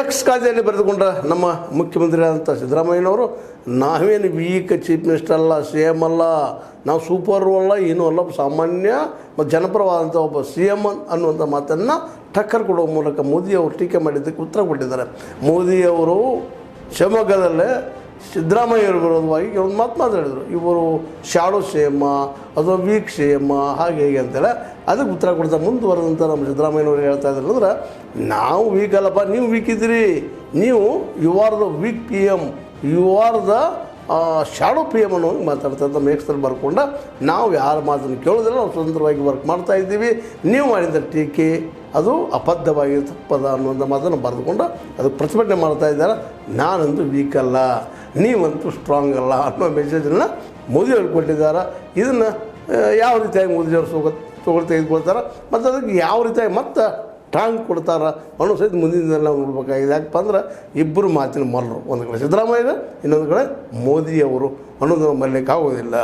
X ಕಾಯ್ದೆಯಲ್ಲಿ ಬರೆದುಕೊಂಡ ನಮ್ಮ ಮುಖ್ಯಮಂತ್ರಿಯಾದಂಥ ಸಿದ್ದರಾಮಯ್ಯನವರು, ನಾವೇನು ವೀಕ್ ಚೀಫ್ ಮಿನಿಸ್ಟರ್ ಅಲ್ಲ ಸಿ ಎಂ ಅಲ್ಲ, ನಾವು ಸೂಪರ್ ಅಲ್ಲ, ಏನೂ ಅಲ್ಲ ಸಾಮಾನ್ಯ ಮತ್ತು ಜನಪರವಾದಂಥ ಒಬ್ಬ ಸಿ ಎಂ ಅನ್ನುವಂಥ ಮಾತನ್ನು ಟಕ್ಕರ್ ಕೊಡುವ ಮೂಲಕ ಮೋದಿಯವರು ಟೀಕೆ ಮಾಡಿದ್ದಕ್ಕೆ ಉತ್ತರ ಕೊಟ್ಟಿದ್ದಾರೆ. ಮೋದಿಯವರು ಶಿವಮೊಗ್ಗದಲ್ಲೇ ಸಿದ್ದರಾಮಯ್ಯರ ವಿರೋಧವಾಗಿ ಒಂದು ಮಾತು ಮಾತಾಡಿದರು. ಇವರು ಶಾಡೋ ಸೇಮ ಅಥವಾ ವೀಕ್ ಸೇಮ ಹಾಗೆ ಹೀಗೆ ಅಂತೇಳಿ. ಅದಕ್ಕೆ ಉತ್ತರ ಕೊಡ್ತಾ ಮುಂದುವರೆದಂಥ ನಮ್ಮ ಸಿದ್ದರಾಮಯ್ಯನವರು ಹೇಳ್ತಾ ಇದ್ದಾರೆ ಅಂದ್ರೆ, ನಾವು ವೀಕ್ ಅಲ್ಲಪ್ಪ, ನೀವು ವೀಕ್ ಇದ್ದೀರಿ. ನೀವು you are the weak P M you are the shadow M ಅನ್ನೋ ಮಾತಾಡ್ತಾ ಮೇಕ್ಸಲ್ಲಿ ಬರ್ಕೊಂಡ ನಾವು ಯಾರ ಮಾತನ್ನು ಕೇಳೋದಿಲ್ಲ, ನಾವು ಸ್ವತಂತ್ರವಾಗಿ ವರ್ಕ್ ಮಾಡ್ತಾ ಇದ್ದೀವಿ. ನೀವು ಮಾಡಿದ ಟೀಕೆ ಅದು ಅಬದ್ಧವಾಗಿ ತಪ್ಪದ ಅನ್ನುವಂಥ ಮಾತನ್ನು ಬರೆದುಕೊಂಡು ಅದಕ್ಕೆ ಪ್ರತಿಭಟನೆ ಮಾಡ್ತಾ ಇದ್ದಾರೆ. ನಾನಂತೂ ವೀಕ್ ಅಲ್ಲ, ನೀವಂತೂ ಸ್ಟ್ರಾಂಗ್ ಅಲ್ಲ ಅನ್ನೋ ಮೆಸೇಜನ್ನು ಮೋದಿಯವ್ರಿಗೆ ಕೊಟ್ಟಿದ್ದಾರೆ. ಇದನ್ನು ಯಾವ ರೀತಿಯಾಗಿ ಮೋದಿಯವರು ಸೋಗ ತಗೊಳ್ ತೆಗೆದುಕೊಳ್ತಾರೆ? ಮತ್ತು ಅದಕ್ಕೆ ಯಾವ ರೀತಿಯಾಗಿ ಮತ್ತೆ ಟಾಂಗ್ ಕೊಡ್ತಾರ ಅನ್ನೋ ಸಹಿತ ಮುಂದಿನ ದಿನ ನೋಡ್ಬೇಕಾಗಿದೆ. ಯಾಕಪ್ಪ ಅಂದ್ರೆ ಇಬ್ಬರು ಮಾತಿನ ಮಲ್ಲರು ಒಂದು ಕಡೆ ಸಿದ್ದರಾಮಯ್ಯ ಇನ್ನೊಂದು ಕಡೆ ಮೋದಿಯವರು ಅನ್ನೋದು ಮರಿಲಿಕ್ಕೆ ಆಗೋದಿಲ್ಲ